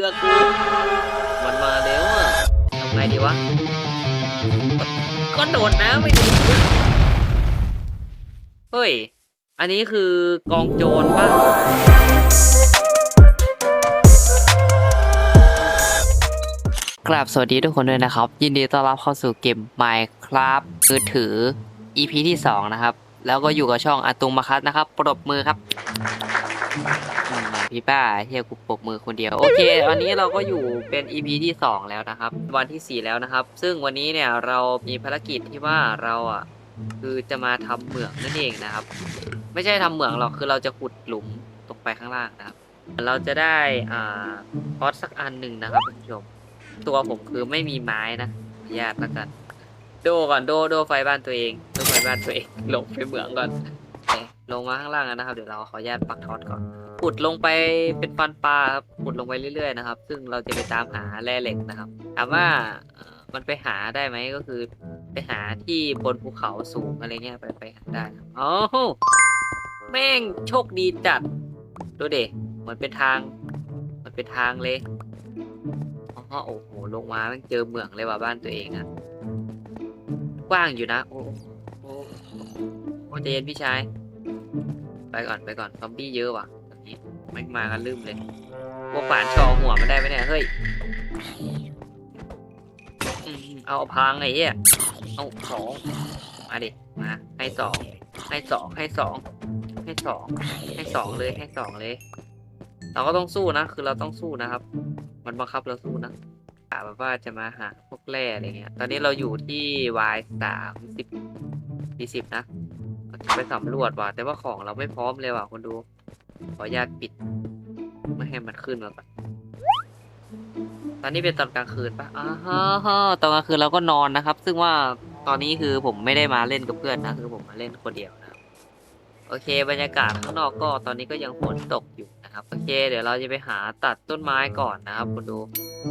เรือกูมันมาแล้วอะทำไงดีวะ ก็โดดน้ำไม่ดีเฮ้ย อันนี้คือกองโจรป่ะ กราบสวัสดีทุกคนด้วยนะครับ ยินดีต้อนรับเข้าสู่เกม Minecraft มือถือ EP ที่ 2 นะครับ แล้วก็อยู่กับช่องอาตุงมาคัสนะครับ ปรบมือครับ พี่ป้าเฮียกูปรบมือคนเดียว โอเควันนี้เราก็อยู่เป็น EP ที่ 2 แล้วนะครับ วันที่ 4 แล้วนะครับ ซึ่งวันนี้เนี่ยเรามีภารกิจที่ว่าเราอะคือจะมาทำเหมืองนั่นเองนะครับ ไม่ใช่ทำเหมืองหรอกคือเราจะขุดหลุมตกไปข้างล่างนะครับ เราจะได้อ่าพอดสักอันหนึ่งนะครับคุณผู้ชมตัวผมคือไม่มีไม้นะญาตแล้วกัน โดก่อนโดโดไฟบ้านตัวเองโดไฟบ้านตัวเองลงไปเหมืองก่อนลงมาข้างล่างนะครับ เดี๋ยวเราขอญาตปักทอดก่อน ขุดลงไปเป็นฟันปลาครับขุดลงไปเรื่อยๆนะครับ ซึ่งเราจะไปตามหาแร่เหล็กนะครับถามว่ามันไปหาได้ไหมก็คือ ไปหาที่บนภูเขาสูงอะไรเงี้ยไปไปหาได้อ๋อแม่งโชคดีจัดดูเด็เหมือนเป็นทางเหมันเป็นทางเลยอ๋อโอ้โหลงมาแม่งเจอเหมืองเลยว่ะบ้านตัวเองอะกว้างอยู่นะโอ้โอ้โอ้ใจเย็นพี่ชาย ไปก่อนไปก่อนซอมบี้เยอะว่ะ ตอนนี้แม่งมากันลืมเลยพวกป่านชอหัวมันได้ไหมเนี่ย เฮ้ยอืมเอาพังไอ้เหี้ยเอาสองมาดิ มา ให้สอง ให้สอง ให้สอง ให้สอง ให้สองเลย ให้สองเลย เราก็ต้องสู้นะ คือเราต้องสู้นะครับ มันบังคับเราสู้นะกะแบบว่าจะมาหาพวกแร่อะไรเงี้ย ตอนนี้เราอยู่ที่ Y สามสิบสี่สิบนะเราจะไปสำรวจว่ะ แต่ว่าของเราไม่พร้อมเลยว่ะคนดู ขออนุญาตปิด ไม่ให้มันขึ้นมาก่อนตอนนี้เป็นตอนกลางคืนปะอ้าฮะตอนกลางคืนเราก็นอนนะครับ ซึ่งว่าตอนนี้คือผมไม่ได้มาเล่นกับเพื่อนนะคือผมมาเล่นคนเดียวนะครับโอเค บรรยากาศข้างนอกก็ตอนนี้ก็ยังฝนตกอยู่นะครับ โอเค เดี๋ยวเราจะไปหาตัดต้นไม้ก่อนนะครับคุณดู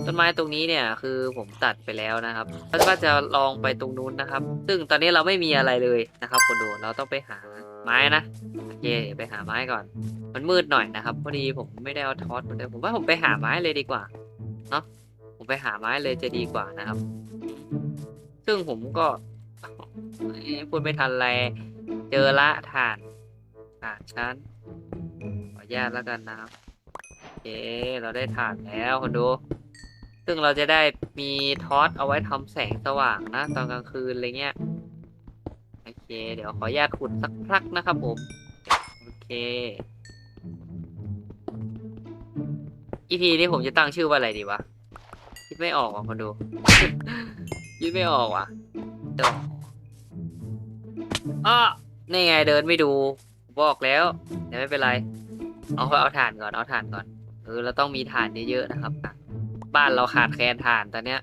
ต้นไม้ตรงนี้เนี่ยคือผมตัดไปแล้วนะครับแล้วก็จะลองไปตรงนู้นนะครับ ซึ่งตอนนี้เราไม่มีอะไรเลยนะครับคุณดู เราต้องไปหา ไม้นะโอเคไปหาไม้ก่อน มันมืดหน่อยนะครับพอดีผมไม่ได้เอาทอสมาเลยผมว่าผมไปหาไม้เลยดีกว่าเนาะผมไปหาไม้เลยจะดีกว่านะครับ ซึ่งผมก็พูดไม่ทันไรเจอละถ่านถ่านชั้นขออนุญาตแล้วกันนะครับโอเคเราได้ถ่านแล้วคนดู ซึ่งเราจะได้มีทอสเอาไว้ทำแสงสว่างนะ ตอนกลางคืนอะไรเงี้ย เคเดี๋ยวขออนุญาตขุดสักพักนะครับผม โอเคอีพีนี้ผมจะตั้งชื่อว่าอะไรดีวะ คิดไม่ออกอะคนดู คิดไม่ออกว่ะเออ้อนี่ไงเดินไม่ดูบอกแล้วแต่ไม่เป็นไร เอาเอาถ่านก่อนเอาถ่านก่อนเออเราต้องมีถ่านเยอะๆนะครับ บ้านเราขาดแคลนถ่านตอนเนี้ย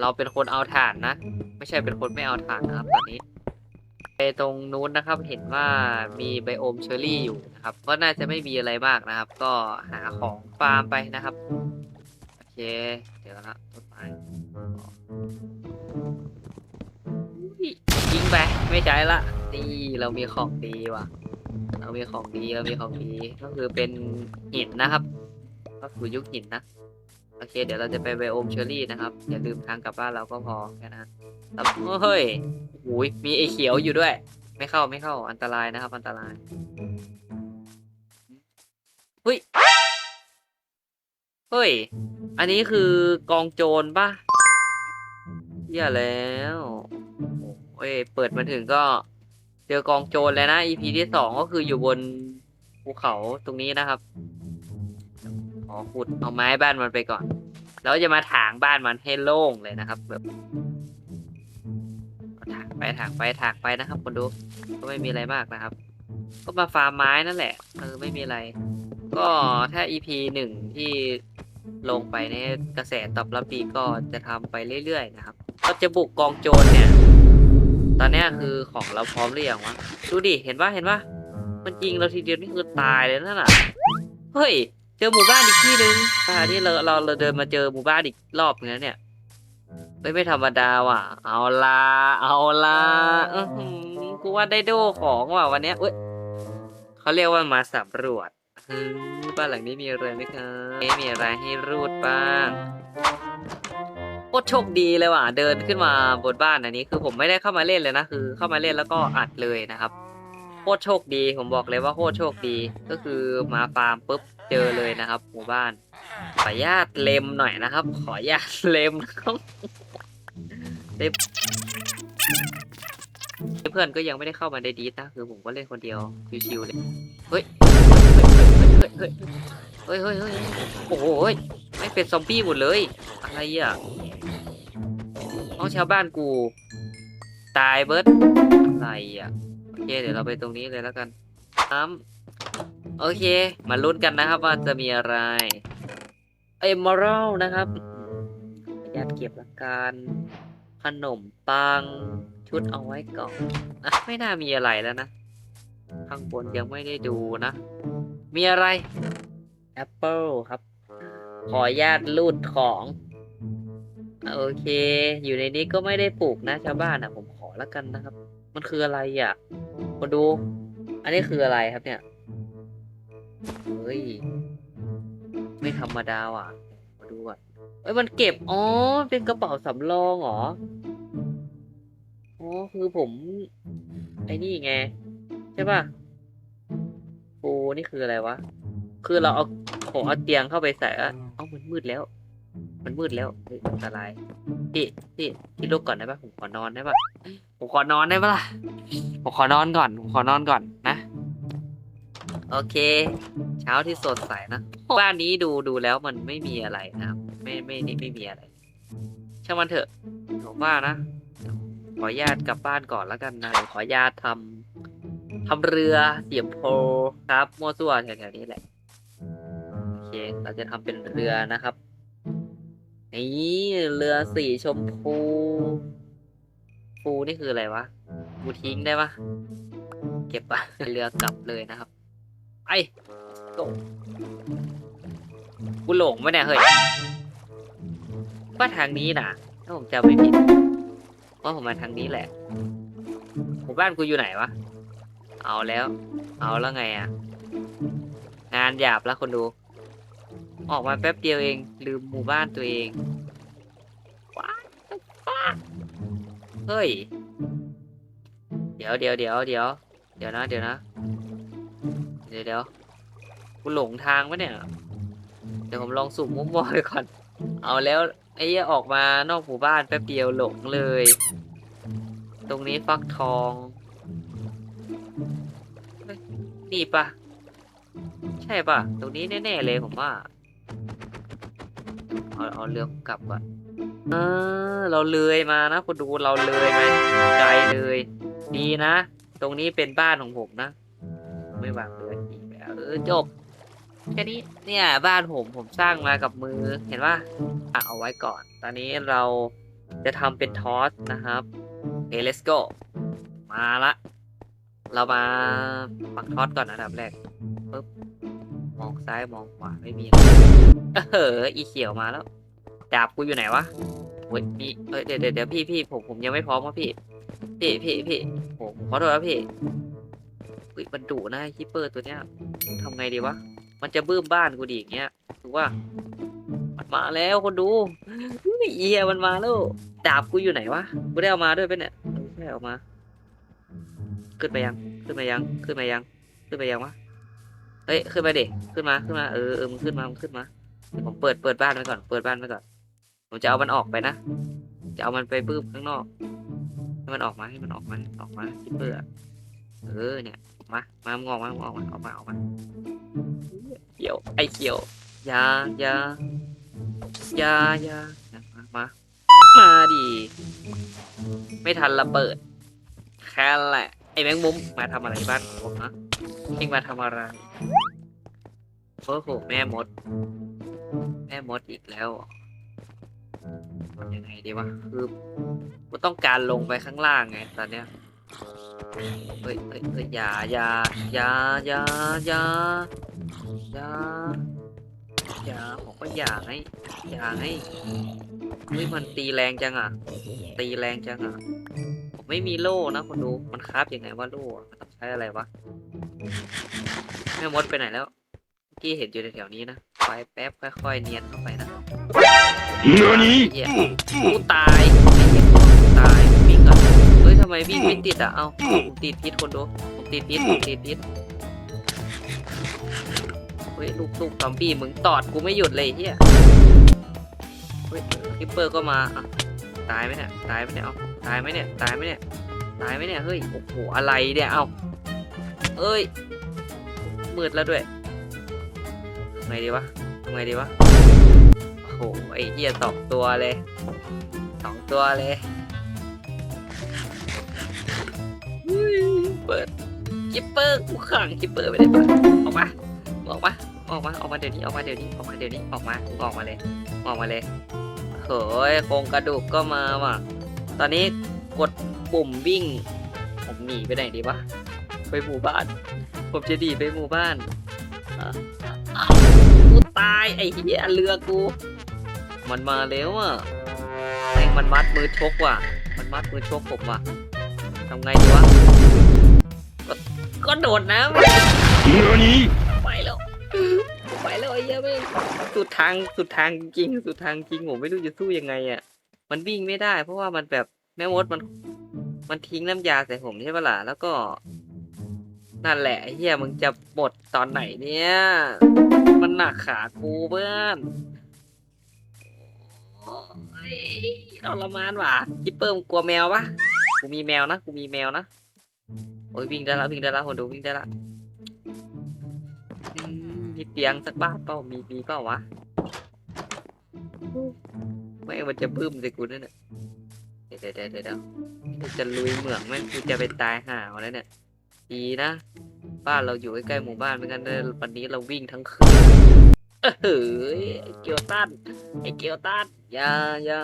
เราเป็นคนเอาถ่านนะ ไม่ใช่เป็นคนไม่เอาถ่านนะครับตอนนี้ ตรงนู้นนะครับเห็นว่ามีไบโอมเชอรี่อยู่นะครับ ก็น่าจะไม่มีอะไรมากนะครับ ก็หาของฟาร์มไปนะครับ โอเค เดี๋ยวนะต้นไม้ยยิงไปไม่ใช่ละนี่เรามีของดีว่ะ เรามีของดีเรามีของดีก็คือเป็นหินนะครับ ก็คือยุคหินนะ โอเค เดี๋ยวเราจะไปไบโอมเชอรี่นะครับ อย่าลืมทางกลับบ้านเราก็พอแค่นั้นแล้วเฮ้ยโอ้ยมีไอเขียวอยู่ด้วย ไม่เข้าไม่เข้าอันตรายนะครับ อันตรายเฮ้ยเฮ้ย อันนี้คือกองโจรป่ะอย่าแล้วโอ้ยเปิดมาถึงก็เจอกองโจรแล้วนะ EP ที่สองก็คืออยู่บนภูเขาตรงนี้นะครับ ขอขุดเอาไม้บ้านมันไปก่อน แล้วจะมาถางบ้านมันให้โล่งเลยนะครับ แบบถางไปถางไปถางไปนะครับคนดูก็ไม่มีอะไรมากนะครับ ก็มาฟาร์มไม้นั่นแหละเออไม่มีอะไร ก็ถ้า EP หนึ่งที่ลงไปเนี่ยกระแสตอบรับดีก็จะทำไปเรื่อยๆนะครับก็จะบุกกองโจรเนี่ย ตอนนี้คือของเราพร้อมหรือยังวะ ดูดิ เห็นปะเห็นปะมันยิงเราทีเดียวนี่คือตายเลยนั่นน่ะเฮ้ย จอหมู่บ้านอีกที่หนึ่งอ่านี่เราเราเราเดินมาเจอหมู่บ้านอีกรอบนึงแล้วเนี่ย ไม่ไม่ธรรมดาว่ะ เอาละเอาละอือหือกูว่าได้โดของว่ะวันเนี้ยเอ้ยเขาเรียกว่ามาสำรวจอืมบ้านหลังนี้มีอะไรไหมครับเอ๊ะมีอะไรให้รูดบ้างโคตรโชคดีเลยว่ะ เดินขึ้นมาบนบ้านอันนี้ คือผมไม่ได้เข้ามาเล่นเลยนะคือ เข้ามาเล่นแล้วก็อัดเลยนะครับโคตรโชคดี ผมบอกเลยว่าโคตรโชคดีก็คือมาฟาร์มปุ๊บ เจอเลยนะครับหมู่บ้าน ขออนุญาตเลมหน่อยนะครับ ขออนุญาตเลมนะครับเล็มเพื่อนก็ยังไม่ได้เข้ามาในดีสนะคือผมก็เล่นคนเดียวชิวๆเลยเฮ้ยเฮ้ยเฮ้ยเฮ้ยเฮ้ยเฮ้ยโอ้โหเฮ้ยไม่เป็นซอมบี้หมดเลย อะไรอะเอาชาวบ้านกู ตายเบิร์ดอะไรอะโอเคเดี๋ยวเราไปตรงนี้เลยแล้วกันน้ำ โอเค มาลุ้นกันนะครับว่าจะมีอะไรเอมอรัลนะครับยัดเก็บละกันขนมปัง ชุดเอาไว้ก่อนอะไม่น่ามีอะไรแล้วนะ ข้างบนยังไม่ได้ดูนะ มีอะไรแอปเปิลครับ ขอญาตรูดของ โอเค อยู่ในนี้ก็ไม่ได้ปลูกนะชาวบ้านอะผมขอแล้วกันนะครับ มันคืออะไรอะมาดู อันนี้คืออะไรครับเนี่ย เฮ้ย ไม่ธรรมดาว่ะ มาดูอะเอ้ยมันเก็บ อ๋อ เป็นกระเป๋าสำรองเหรอ อ๋อ คือผม ไอ้นี่ไง ใช่ป่ะปูนี่คืออะไรวะ คือเราเอาผมเอาเตียงเข้าไปใส่อะเอ้ามันมืดแล้ว มันมืดแล้วเฮ้ยอันตรายพี่พี่พี่ลุกก่อนได้ปะผมขอนอนได้ปะผมขอนอนได้ปะล่ะ ผมขอนอนก่อน ผมขอนอนก่อนนะ โอเค เช้าที่สดใสนะ บ้านนี้ดูดูแล้วมันไม่มีอะไรนะครับ ไม่ไม่ไม่ไม่มีอะไร ช่างมันเถอะผมว่านะ ขออนุญาตกลับบ้านก่อนแล้วกันนะเดี๋ยวขออนุญาตทำทำเรือเสียบโพลครับมั่วซั่วแถวๆนี้แหละ โอเค เราจะทำเป็นเรือนะครับ นี่เรือสีชมพูฟูนี่คืออะไรวะกูทิ้งได้ปะเก็บปะเรือกลับเลยนะครับ ไอ้โกกูหลงไหมเนี่ยเฮ้ยว่าทางนี้นะถ้าผมจำไม่ผิดว่าผมมาทางนี้แหละหมู่บ้านกูอยู่ไหนวะ เอาแล้ว เอาแล้วไงอะงานหยาบแล้วคนดู ออกมาแป๊บเดียวเอง ลืมหมู่บ้านตัวเองว้าเฮ้ย เดี๋ยวเดี๋ยวเดี๋ยวเดี๋ยวเดี๋ยวนะเดี๋ยวนะ เดี๋ยวเดี๋ยวกูหลงทางปะเนี่ย เดี๋ยวผมลองสุ่มมุมมอยก่อน เอาแล้วไอ้เหี้ยออกมานอกหมู่บ้านแป๊บเดียวหลงเลย ตรงนี้ฟักทองเฮ้ยนี่ปะใช่ปะตรงนี้แน่ๆเลยผมว่า เอาเอาเรือกลับก่อนเออเราเลยมานะคุณดูเราเลยไหมไกลเลย ดีนะ ตรงนี้เป็นบ้านของผมนะ ไม่หวางเล้วเออจบแค่นี้เนี่ยบ้านผมผมสร้างมากับมือเห็นว่าอะเอาไว้ก่อน ตอนนี้เราจะทำเป็นทอสนะครับเฮ้ let's go มาละ เรามาปักทอสก่อนอันดับแรกมองซ้ายมองขวาไม่มีอะไรเอออีเขียวมาแล้วดาบกูอยู่ไหนวะโอ้ยพี่เอ้ยเดี๋ยวเดี๋ยวเดี๋ยวพี่พี่ผมผมยังไม่พร้อมวะพี่ พี่พี่พี่ผมขอโทษครับ พี่อุ้ยมันดุนะคิปเปอร์ตัวเนี้ยทำไงดีวะ มันจะบื้มบ้านกูดีอย่างเงี้ยถูกว่า มันมาแล้วคนดูเอียมันมาแล้ว ดาบกูอยู่ไหนวะ กูได้เอามาด้วยเปะเนี่ยไม่ได้เอามา ขึ้นไปยัง ขึ้นมายัง ขึ้นมายัง ขึ้นไปยังวะ เฮ้ย ขึ้นมาดิขึ้นมา ขึ้นมา เออเออมึงขึ้นมา มึงขึ้นมา ผมเปิด เปิดบ้านไว้ก่อน เปิดบ้านไว้ก่อน ผมจะเอามันออกไปนะ จะเอามันไปปื้มข้างนอกให้มันออกมาให้มันออกมาออกมาคิปเปอร์เออเนี่ย มา มามึงออกมามึงออกมาออกมาออกมาเขียว ไอ้เขียวอยาอยาอยาอยามามา มาดิ ไม่ทันระเบิด แค่นั้นแหละ ไอ้แมงมุมมาทำอะไรบ้านผมฮะเอ็งมาทำอะไรโอ้โหแม่มด แม่มดอีกแล้วเหรอทำยังไงดีวะ คือกูต้องการลงไปข้างล่างไงตอนเนี้ย เฮ้ยเฮ้ยเฮ้ยอย่าอย่าอย่าอย่าอย่าอย่าอย่าผมก็อย่าไงอย่าไงเฮ้ยมันตีแรงจังอะ ตีแรงจังอะผมไม่มีโล่นะคนดูมันคราฟยังไงว่าโล่อะมันต้องใช้อะไรวะแม่มดไปไหนแล้วกี้เห็นอยู่แถวๆนี้นะไปแป๊บค่อยๆเนียนเข้าไปนะเหี้ยกูตายไอ้เหี้ยกูตาย ทำไมวิ่งไม่ติดอะ เอาผมติดพิษคนดูผมติดพิษผมติดพิษเฮ้ยลูกลูกซอมบี้มึงตอดกูไม่หยุดเลยเฮียเฮ้ยคิปเปอร์ก็มาอะตายไหมเนี่ย ตายไหมเนี่ย เอาตายไหมเนี่ย ตายไหมเนี่ย ตายไหมเนี่ย เฮ้ย โอ้โห อะไรเนี่ย เอาเอ้ย มืดแล้วด้วยทำไงดีวะทำไงดีวะ โอ้โห ไอ้เหี้ยสองตัวเลยสองตัวเลย คิปเปอร์กูขังคิปเปอร์ไม่ได้ปิดออกมาออกมาออกมาออกมาเดี๋ยวนี้ออกมาเดี๋ยวนี้ออกมาเดี๋ยวนี้ออกมาออกมาเลย ออกมาเลยเฮ้ยโครงกระดูกก็มาว่ะ ตอนนี้กดปุ่มวิ่ง ผมหนีไปไหนดีวะไปหมู่บ้าน ผมจะดีไปหมู่บ้านอะกูตายไอ้เหี้ยเรือกู มันมาแล้วอะแม่งมันมัดมือชกว่ะ มันมัดมือชกผมว่ะทำไงดีวะ ก็ก็โดดน้ำ何ไปแล้วไปแล้วไอ้เหี้ยแม่งสุดทางสุดทางจริง สุดทางจริงผมไม่รู้จะสู้ยังไงอะ มันวิ่งไม่ได้ เพราะว่ามันแบบแม่มดมัน มันทิ้งน้ำยาใส่ผมใช่ปะล่ะแล้วก็ นั่นแหละไอ้เฮียมึงจะบดตอนไหนเนี่ย มันหนักขากูเพื่อนโอ้ยทรมานว่ะคิปเปอร์มึงกลัวแมวปะกูมีแมวนะกูมีแมวนะ โอ้ยวิ่งได้ละวิ่งได้ละคนดูวิ่งได้ละมีเตียงสักบ้านเปล่ามีมีเปล่าวะไม่มันจะบึ้มใส่กูนั่นน่ะเดี๋ยวเดี๋ยวเดี๋ยวเดี๋ยวจะลุยเหมืองแม่งกูจะไปตายห่าเอาแล้วเนี่ยดีนะ บ้านเราอยู่ใกล้ๆหมู่บ้านเหมือนกันเลยวันนี้เราวิ่งทั้งคืนเฮ้ยไอเกียวตันไอเกียวตันอย่าอย่า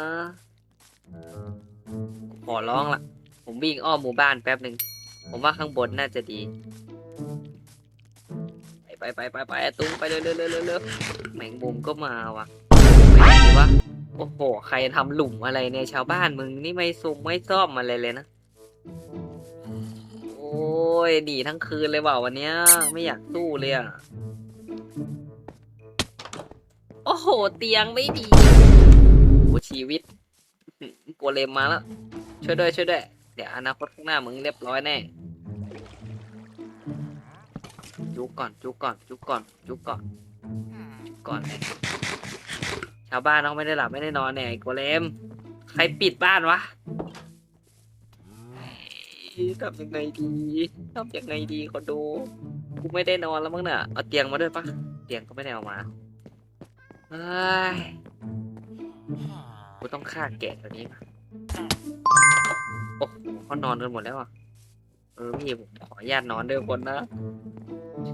ขอร้องละผมวิ่งอ้อมหมู่บ้านแป๊บหนึ่ง ผมว่าข้างบนน่าจะดีไปไปไปไปไปตุ้งไปเร็วเร็วเร็วเร็วแมงมุมก็มาว่ะไม่ดีวะโอ้โห ใครทำหลุมอะไรเนี่ยชาวบ้านมึงนี่ไม่ซุ่มไม่ซ่อมอะไรเลยนะ โอ้ยหนีทั้งคืนเลยว่ะวันเนี้ย ไม่อยากสู้เลยอะ โอ้โห เตียงไม่ดีโอ้ชีวิตกลัวเลมมาแล้ว ช่วยด้วยช่วยด้วย เดี๋ยวอนาคตข้างหน้ามึงเรียบร้อยแน่ จุกก่อน จุกก่อน จุกก่อน จุกก่อนจุกก่อนเลยชาวบ้านน้องไม่ได้หลับไม่ได้นอนเนี่ยไอ้โกเลม ใครปิดบ้านวะทำยังไงดีทำยังไงดีขอดูกูไม่ได้นอนแล้วมั้งเนี่ยเอาเตียงมาด้วยปะเตียงก็ไม่ได้เอามาเฮ้ยกูต้องฆ่าแกะตัวนี้มาโอ้เขานอนกันหมดแล้วอะเออพี่ผมขออนุญาตนอนด้วยคนนะ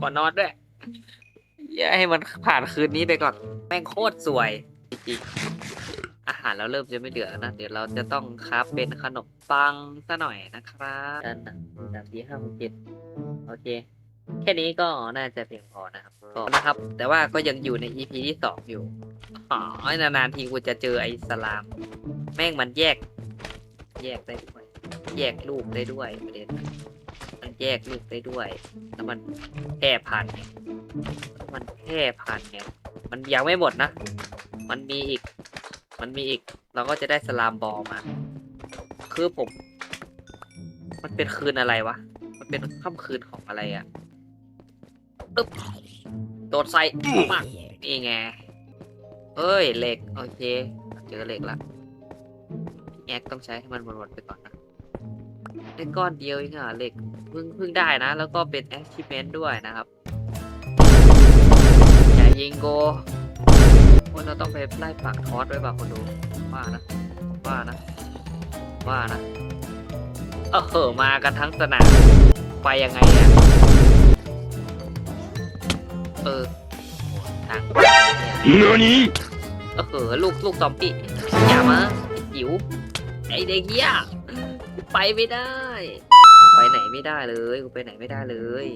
ขอนอนด้วยอย่าให้มันผ่านคืนนี้ไปก่อน แม่งโคตรสวยจริงๆอาหารเราเริ่มจะไม่เหลือนะ เดี๋ยวเราจะต้องคราฟเป็นขนมปังซะหน่อยนะครับดันนะสามสี่ห้าหกเจ็ดโอเค แค่นี้ก็น่าจะเพียงพอนะครับก็นะครับ แต่ว่าก็ยังอยู่ใน EP ที่สองอยู่อ๋อนานๆทีกูจะเจอไอ้สลาม แม่งมันแยก แยกได้ด้วย แยกลูกได้ด้วยประเด็นมัน แยกลูกได้ด้วยแล้วมันแพร่พันธุ์ไงมันแพร่พันธุ์ไงมันยังไม่หมดนะ มันมีอีก มันมีอีก เราก็จะได้สลามบอลมา คือผม มันเป็นคืนอะไรวะ มันเป็นค่ำคืนของอะไรอะตึ๊บโดดใส่ปักนี่ไงเอ้ยเหล็ก โอเค เจอเหล็กละแอกต้องใช้ให้มันหมดๆไปก่อนนะได้ก้อนเดียวเองอะเหล็ก เพิ่งเพิ่งได้นะ แล้วก็เป็น achievement ด้วยนะครับ อย่ายิงโกว่าเราต้องไปไล่ปักทอสด้วยป่ะคนดู ว่านะ ว่านะ ว่านะ เออเหอะมากันทั้งสนามไปยังไงอะเออทางเนี่ย何เออเหอะลูกลูกซอมบี้อย่ามาไอ้จิ๋วไอเด็กเหี้ยกูไปไม่ได้ ไปไหนไม่ได้เลยกูไปไหนไม่ได้เลย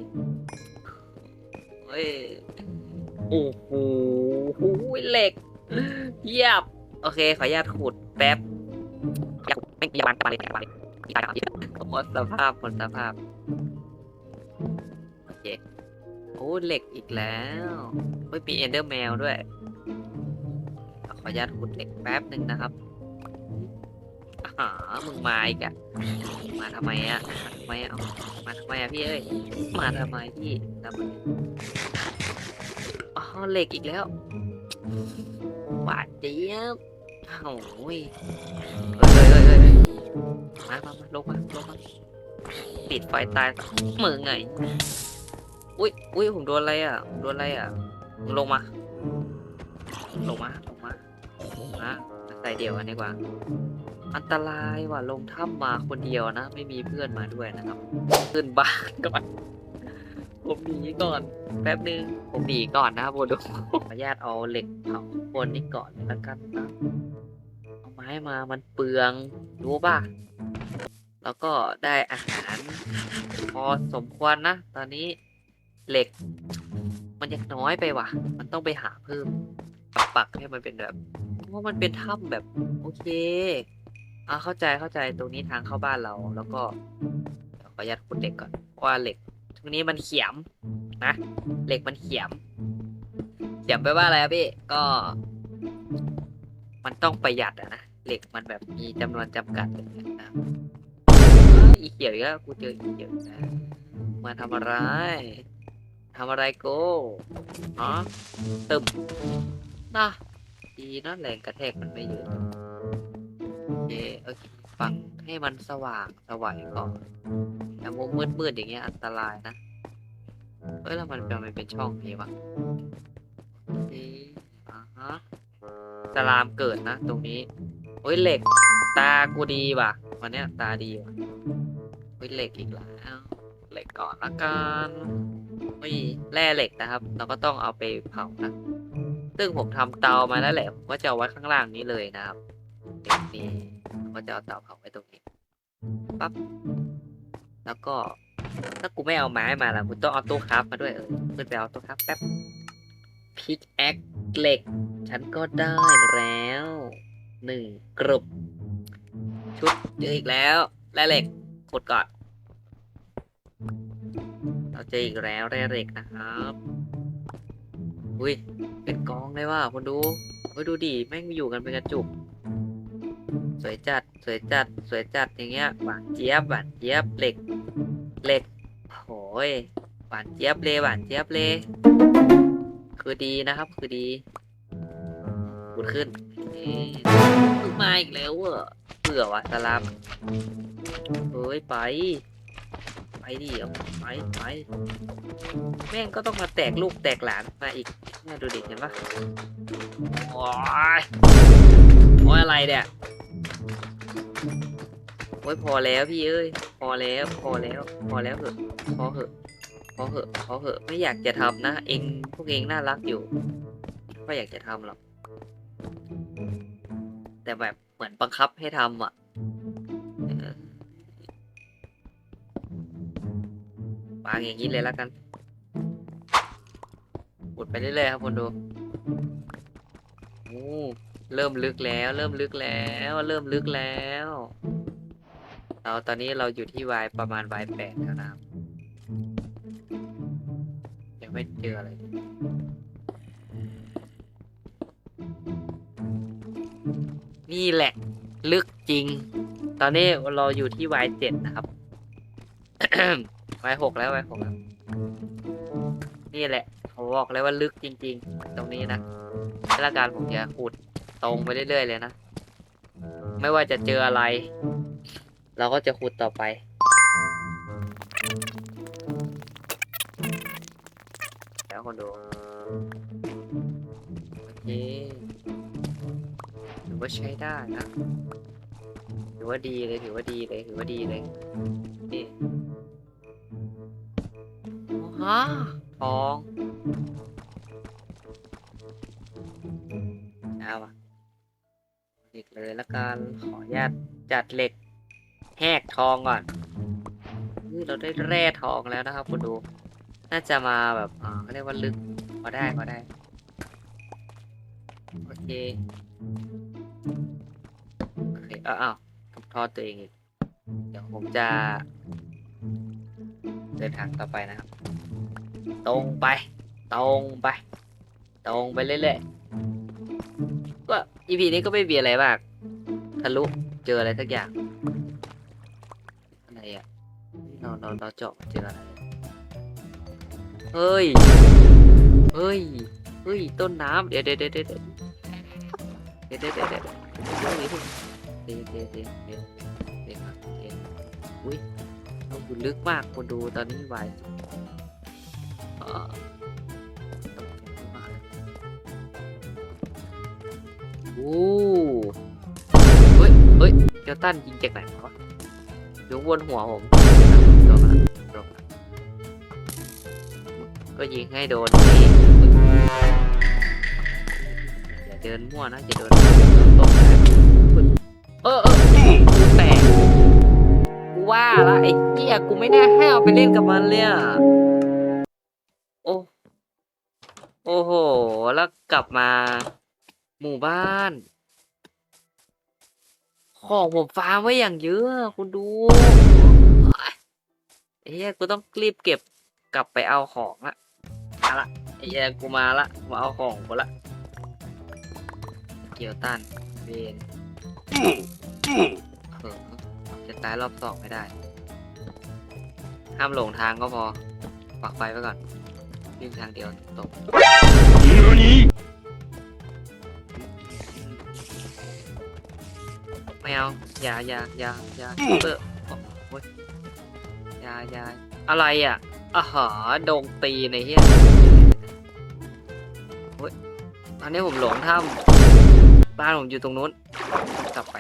เฮ้ยโอ้โหเหล็กเยียบโอเค ขออนุญาตขุดแป๊บอยากไม่อยากบานบานเลยบานเลยตายหมดสภาพหมดสภาพโอเคโอ้เหล็กอีกแล้วเฮ้ยมีเอนเดอร์แมวด้วย ขออนุญาตขุดเหล็กแป๊บหนึ่งนะครับ อ่ามึงมาอีกอะมาทำไมอะมาทำไมอะมาทำไมอะพี่เอ้ย มาทำไมพี่ทำไมอ๋อเหล็กอีกแล้วหวานเจี๊ยบโอ้ยเฮ้ยเฮ้ยเฮ้ยมามามาลงมาลงมาติดไฟตายมึงไงอุ้ยอุ้ยผมโดนอะไรอะโดนอะไรอะลงมา ลงมา ลงมามาใส่เดียวกันดีกว่า อันตรายว่ะลงถ้ำมาคนเดียวนะ ไม่มีเพื่อนมาด้วยนะครับ ขึ้นบ้านก่อน ผมหนีก่อน แป๊บนึง ผมหนีก่อนนะครับโบดูขออนุญาตเอาเหล็กเผาบนนี้ก่อนเลยละกันนะเอาไม้มามันเปลืองรู้ป่ะ แล้วก็ได้อาหาร พอสมควรนะ ตอนนี้เหล็ก มันยังน้อยไปว่ะ มันต้องไปหาเพิ่มปักปักให้มันเป็นแบบ เพราะมันเป็นถ้ำแบบ โอเค อ่าเข้าใจเข้าใจตรงนี้ทางเข้าบ้านเรา แล้วก็เดี๋ยวขออนุญาตขุดเหล็กก่อนว่าเหล็กตรงนี้มันเขียมนะเหล็กมันเขียมเขียมไปลว่าอะไรพี่ก็ มันต้องประหยัดอะนะเหล็กมันแบบมีจำนวนจำกัดอย่างเงี้ยนะอีเขียวอีกแล้วกูเจออีเขียวอีกแล้วมาทำอะไรทำอะไรโก้ฮะตึมนะดีนะแรงกระแทกมันไม่เยอะ เคโอเคฝังให้มันสว่างสวัยก่อนแต่มุมมืดๆอย่างเงี้ยอันตรายนะเอ้ยแล้วมันเป็นมันเป็นช่องนี้วะโอเคอ่าฮะสลามเกิดนะ ตรงนี้โอ้ยเหล็ก ตากูดีว่ะวันเนี้ยตาดีว่ะโอ้ยเหล็กอีกแล้วเหล็กก่อนละกันโอ้ยแร่เหล็กนะครับ เราก็ต้องเอาไปเผานะซึ่งผมทำเตามาแล้วแหละผมก็จะเอาไว้ข้างล่างนี้เลยนะครับเดี๋ยวนี้ ก็จะเอาเตาเผาไว้ตรงนี้ปั๊บแล้วก็ ถ้ากูไม่เอาไม้มาล่ะกูต้องเอาตู้คราฟมาด้วยเออขึ้นไปเอาตู้คราฟแป๊บพิกแอคเหล็ก ฉันก็ได้แล้วหนึ่งกรุบชุดเจออีกแล้วแร่เหล็กกดก่อนเราเจออีกแล้วแร่เหล็กนะครับอุ้ยเป็นกองเลยว่ะคนดูเฮ้ยดูดิแม่งอยู่กันเป็นกระจุก สวยจัด วยจัดสวยจัดอย่างเงี้ยหวานเจี๊ยบหวานเจี๊ยบเหล็กเหล็กโอ้ยหวานเจี๊ยบเลยหวานเจี๊ยบเลยคือดีนะครับ คือดีขุดขึ้นมาอีกแล้วเหรอเบื่อวะสลามเฮ้ยไป ไปดิเอาไปไปแม่งก็ต้องมาแตกลูกแตกหลานมาอีกเนี่ยดูดิเห็นปะโอ้ยโอ้ยอะไรเนี่ย อ้ยพอแล้วพี่เอ้ย พอแล้ว พอแล้ว พอแล้วเหอะ พอเหอะ พอเหอะ พอเหอะ ไม่อยากจะทำนะ เองพวกเองน่ารักอยู่ ก็อยากจะทำหรอก แต่แบบเหมือนบังคับให้ทำอะวางอย่างนี้เลยแล้วกันขุดไปเรื่อยๆครับคนดูโอ้เริ่มลึกแล้ว เริ่มลึกแล้ว เริ่มลึกแล้ว เราตอนนี้เราอยู่ที่วายประมาณวายแปดแล้วนะครับยังไม่เจออะไรนี่แหละ ลึกจริง ตอนนี้เราอยู่ที่วายเจ็ดนะครับวายหกแล้ววายหกแล้ว นี่แหละผมบอกเลยว่าลึกจริง ๆ ตรงนี้นะแล้วการผมจะขุดตรงไปเรื่อยๆเลยนะ ไม่ว่าจะเจออะไร เราก็จะขุดต่อไป แล้วคนดูโอเคถือว่าใช้ได้นะถือว่าดีเลยถือว่าดีเลยถือว่าดีเลยนี่โอ้ฮะทองเอาอะอีกเลยละกันขออนุญาตจัดเหล็ก แหกทองก่อนนี่เราได้แร่ทองแล้วนะครับคุณดู น่าจะมาแบบเขาเรียกว่าลึกพอได้พอได้ โอเคโอเคเอาเอาทุบทอดตัวเองอีก เดี๋ยวผมจะ เดินทางต่อไปนะครับ ตรงไป ตรงไป ตรงไปเรื่อยๆก็อีพีนี้ก็ไม่มีอะไรมาก ทะลุเจออะไรสักอย่าง เราเราเจาะเจออะไรเฮ้ย เฮ้ย เฮ้ย ต้นน้ำเดี๋ยวเดี๋ยวเดี๋ยวเดี๋ยวเดี๋ยวเดี๋ยวเดี๋ยวเดี๋ยวเดี๋ยวเดี๋ยวเดี๋ยวเดี๋ยวเดี๋ยวเดี๋ยวเดี๋ยวอุ้ยต้องดูลึกมากคนดูตอนนี้ไหวโอ้เฮ้ย เฮ้ย เจ้าตั้นยิงจากไหนวะ อยู่บนหัวผมโดนโดนก็ยิงให้โดนนี่อย่าเดินมั่วนะอย่าเดินตกนเออเออกูแตกกูว่าละไอ้เหี้ยกูไม่น่าให้เอาไปเล่นกับมันเลยอะโอ้โอ้โห แล้วกลับมา หมู่บ้าน ของผมฟาร์มไว้อย่างเยอะคุณดูไอ้เหี้ยกูต้องรีบเก็บกลับไปเอาของละมาละไอ้เหี้ยกูมาละมาเอาของกูละ เกียวตันเวนเออจะตายรอบสองไม่ได้ ห้ามหลงทางก็พอปักไฟไว้ก่อนวิ่งทางเดียวตก ไม่เอาอย่าอย่าอย่าอย่าเปิดโอ้ยอย่าอย่าอะไรอะอาหาโดงตีในเฮียโอ้ยอันนี้ผมหลงถ้ำบ้านผมอยู่ตรงนู้น กลับไป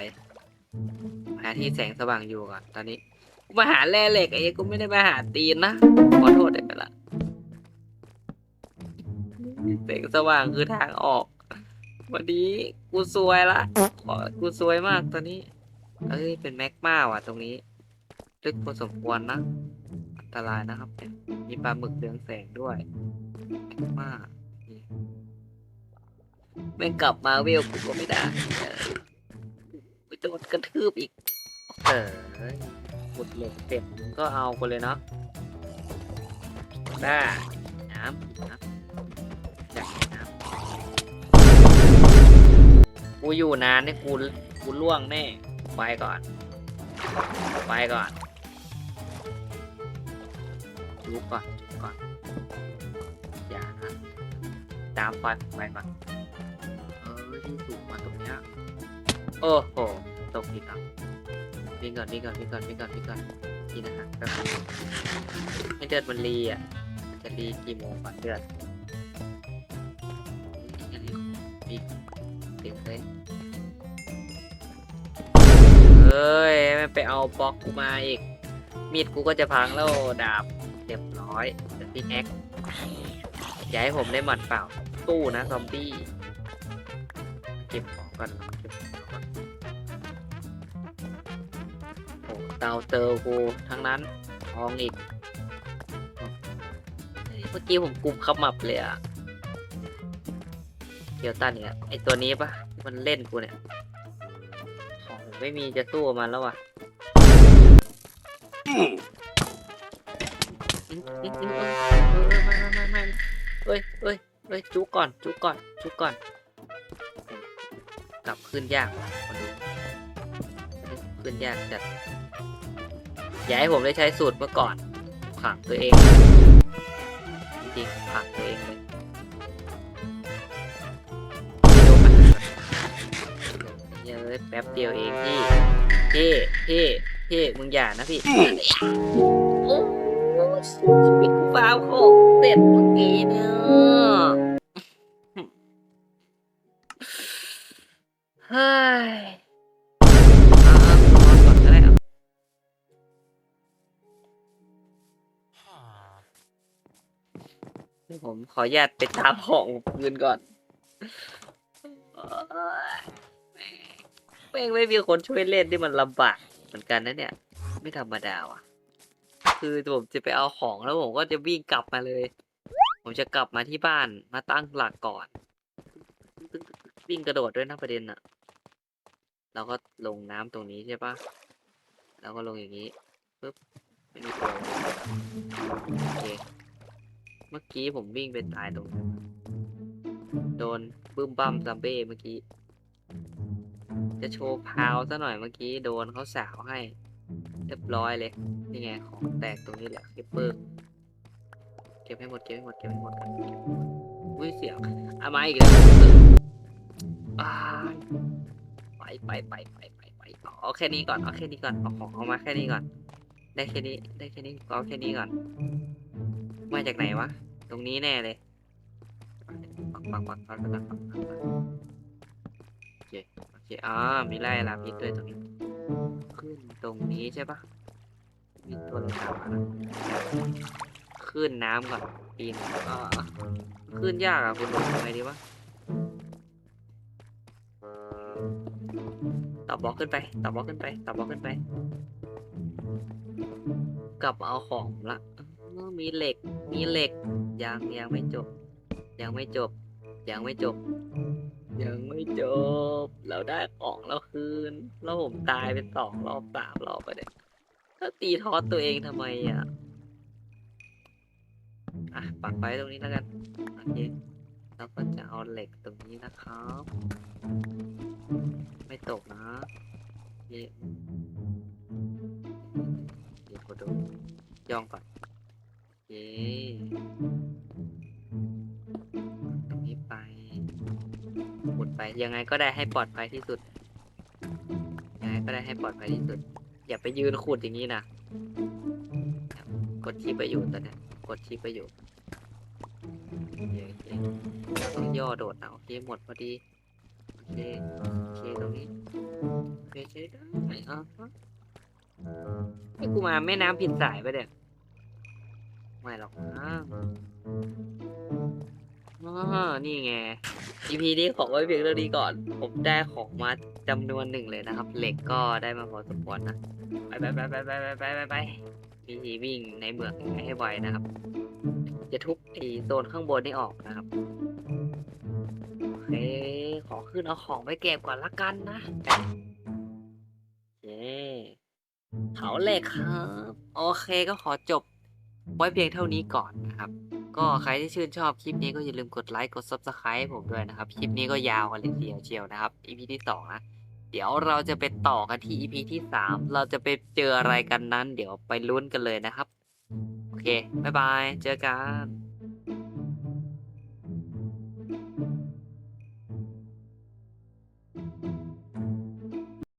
หาที่แสงสว่างอยู่ก่อนตอนนี้กูมาหาแร่เหล็กไอ้กูไม่ได้มาหาตีนนะขอโทษได้ไหมล่ะแสงสว่างคือทางออก วันนี้กูซวยละกูซวยมากตอนนี้ เอ้ย เป็นแม็กมาว่ะตรงนี้ ลึกพอสมควรนะ อันตรายนะครับเนี่ยมีปลาหมึกเรืองแสงด้วยแม็กมาแม่งกลับมาเวลกูก็ไม่ได้เออกูโดนกระทืบอีก เออขุดเหล็กเสร็จมึงก็เอาไปเลยเนาะได้น้ำน้ำ กูอยู่นานนี่กูกูล่วงแน่ไปก่อน ไปก่อนลุกก่อนก่อน อย่านะตามไฟผมไปก่อนเออที่สูงมาตรงเนี้ยโอ้โหตกอีกแล้ววิ่งก่อนวิ่งก่อนวิ่งก่อนวิ่งก่อนวิ่งก่อนนอาหารแป๊บนึงให้เดือดมันรีอะจะรีกี่โมงก่อนเดือดอั้ยมันไปเอาบล็อกกูมาอีก มีดกูก็จะพังแล้วดาบเรียบร้อยเดี๋ยวพี่แฮกอย่าให้ผมได้หมัดเปล่า ตู้นะซอมบี้เก็บของก่อนเก็บของก่อนโอ้เตาเตอร์กูทั้งนั้นทองอีกเมื่อกี้ผมกุมขมับเลยอะเกียวตันเนี่ยไอตัวนี้ปะมันเล่นกูเนี่ย ไม่มีจะสู้กับมันแล้วว่ะเอ้ยเอ้ยเอ้ยจุกก่อน จุกก่อน จุกก่อน กลับขึ้นยากมาดูขึ้นยากจัดอย่าให้ผมได้ใช้สูตรเมื่อก่อนขังตัวเอง จริงๆขังตัวเองเลย แป๊บเดียวเองพี่พี่พี่พี่มึงอย่านะพี่โอ้ชีวิตกูฟ้าวโคกเสร็จเมื่อกี้เนี่ยเฮ้ยอ่านอนก่อนก็ได้อะเดี๋ยวผมขออนุญาตไปตามของคืนก่อน แม่งไม่มีคนช่วยเล่นที่มันลำบากเหมือนกันนะเนี่ย ไม่ธรรมดาว่ะ คือผมจะไปเอาของแล้วผมก็จะวิ่งกลับมาเลย ผมจะกลับมาที่บ้านมาตั้งหลักก่อน วิ่งกระโดดด้วยนะประเด็นอะเราก็ลงน้ำตรงนี้ใช่ปะแล้วก็ลงอย่างนี้ปึ๊บไม่มีตัวโอเคเมื่อกี้ผมวิ่งไปตายตรงนั้นโดนบึ้มบั้มซัมเบ้เมื่อกี้ จะโชว์พาวซะหน่อยเมื่อกี้โดนเขาสาวให้ เรียบร้อยเลย นี่ไงของแตกตรงนี้แหละเก็บเปิร์เก็บให้หมดเก็บให้หมดเก็บให้หมดกันอุ้ยเสียงอามาอีกแล้วไปไปไปไปไปไปต่อเอาคนี้ก่อนโอเคนี้ก่อนเอาของเอามาแค่นี้ก่อน ได้แค่นี้ได้แค่นี้เอาแค่นี้ก่อนมาจากไหนวะตรงนี้แน่เลยปักปักปักปักปักปักโอเค โอเคอ่ามีไล่ลาพิษด้วยตรงนี้ ขึ้นตรงนี้ใช่ปะมีตัวอะไรามมานะขึ้นน้ำก่อนปีนอ่าขึ้นยากอะคุณดูทำไงดีวะต่อบล็อกขึ้นไปต่อบล็อกขึ้นไปต่อบล็อกขึ้นไป กลับเอาของละเออมีเหล็ก มีเหล็ก ยังยังไม่จบ ยังไม่จบ ยังไม่จบ ยังไม่จบ เราได้ของเราคืน แล้วผมตายเป็นสองรอบสามรอบไปเลยก็ตีทอดตัวเองทำไมอะ อะปักไว้ตรงนี้แล้วกัน โอเคแล้วก็จะเอาเหล็กตรงนี้นะครับ ไม่ตกนะเย้เดี๋ยวกดดูย่องก่อนเย้ ไป ยังไงก็ได้ให้ปลอดภัยที่สุด ยังไงก็ได้ให้ปลอดภัยที่สุด อย่าไปยืนขุดอย่างนี้นะกดชี้ไปอยู่ตอนเนี้กดชี้ไปอยู่โอเคโอเคต้องย่อโดดนะโอเคหมดพอดีโอเคโอเคตรงนี้โอเคใช้ได้อะฮะไอ้กูมาแม่น้ำผิดสายไปเนี่ยไม่หรอกนะ นี่ไง EP นี้ขอไว้เพียงเท่านี้ก่อน ผมได้ของมาจำนวนหนึ่งเลยนะครับ เหล็กก็ได้มาพอสมควรนะ ไปไปไปไปไปไปไปไปไปวิธีวิ่งในเมืองให้ไวนะครับ จะทุบไอโซนข้างบนนี่ออกนะครับโอเคขอขึ้นเอาของไปเก็บก่อนละกันนะโอเคเขาเหล็กครับ โอเคก็ขอจบไว้เพียงเท่านี้ก่อนนะครับ ก็ใครที่ชื่นชอบคลิปนี้ก็อย่าลืมกดไลค์กด subscribe ผมด้วยนะครับ คลิปนี้ก็ยาวกันเลยทีเดียวเชียวนะครับ EP ที่สองนะเดี๋ยวเราจะไปต่อกันที่ EP ที่สามเราจะไปเจออะไรกันนั้น เดี๋ยวไปลุ้นกันเลยนะครับ โอเค บ๊ายบาย เจอกัน